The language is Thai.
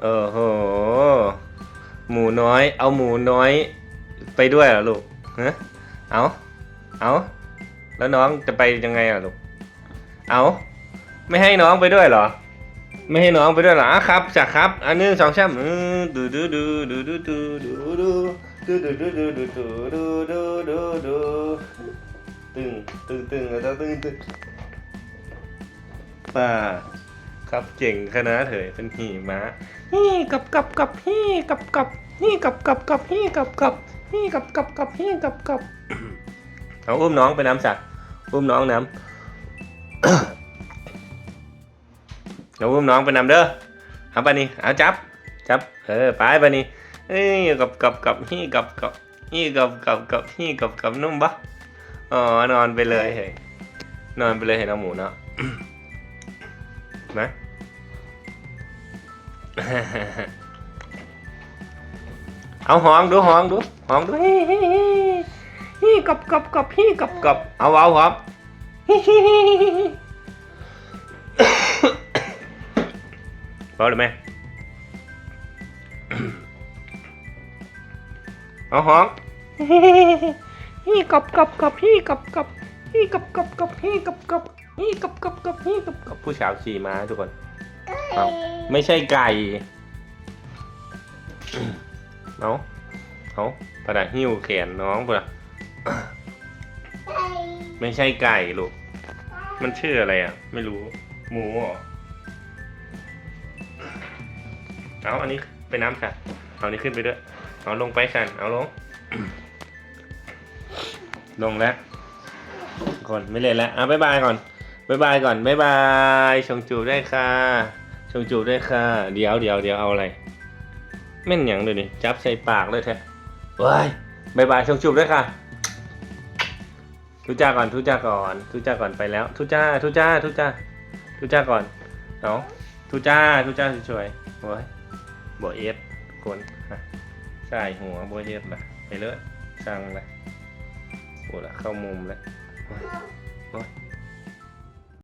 โอ้โห หมูน้อย เอาหมูน้อย ไปด้วยเหรอลูกฮะเอาเอาแล้วน้องจะไปยังไงอะลูก เอาไม่ให้น้องไปด้วยเหรอ ไม่ให้น้องไปด้วยเหรอครับจ้ะครับ อันนึงสองสามอือดูดูดูดูดูดูดูดูดูดูดูดูดูดูดูดูดูดูตึงตึงตึงแล้วตึงตึงป่า ครับเก่งขนาดเถยเป็นหีม้าฮี่กับกับกับฮี่กับกับฮี่กับกับกับฮี่กับกับฮี่กับกับกับฮี่กับกับเอาอุ้มน้องไปน้ำสักอุ้มน้องน้ำเอาอุ้มน้องไปน้ำเด้อเอาไปนี่เอาจับจับเออไปไปนี่เอ้ยกับกับกับฮี่กับกับฮี่กับกับกับฮี่กับกับนุ่มปะอ๋อนอนไปเลยเฮ้ยนอนไปเลยเห็นน้องหมูเนาะ นะ เอาหองดูหองดูหองดูฮี่ฮี่ฮี่ฮี่กับกับกับฮี่กับกับเอาเอาครับฮี่ฮี่ฮี่ฮี่ฮี่พอหรือไม่เอาหองฮีกับกับกับฮีกับกับฮีกับกับกับฮีกับกับ ฮีกับกับกับฮีกับกับผู้สาวขี่ม้าทุกคนเอาไม่ใช่ไก่เอาเอาประดาหิ้วแขนน้องปะไม่ใช่ไก่ลูก มันชื่ออะไรอะ ไม่รู้ หมูเหรอเอาอันนี้ไปน้ำค่ะ เอาอันนี้ขึ้นไปด้วย เอาลงไปสันเอาลง ลงแล้วคนไม่เล่นแล้วอะบ๊ายบายก่อน บายบายก่อนบายบายชงจูได้ค่ะชงจูได้ค่ะ เดี๋ยวเดี๋ยวเดี๋ยวเอาอะไรแม่นหยังเลยนี่จับใส่ปากเลยแท้ว้ายบายบายชงจูได้ค่ะทุจ้าก่อนทุจ้าก่อนทุจ้าก่อนไปแล้วทุจ้าทุจ้าทุจ้าทุจ้าก่อนเอาทุจ้าทุจ้าสวยโอ้ยบ่เอสคนใช่หัวบ่เอสละไปเลยช่างละโอ้ละเข้ามุมแล้วโอ้ย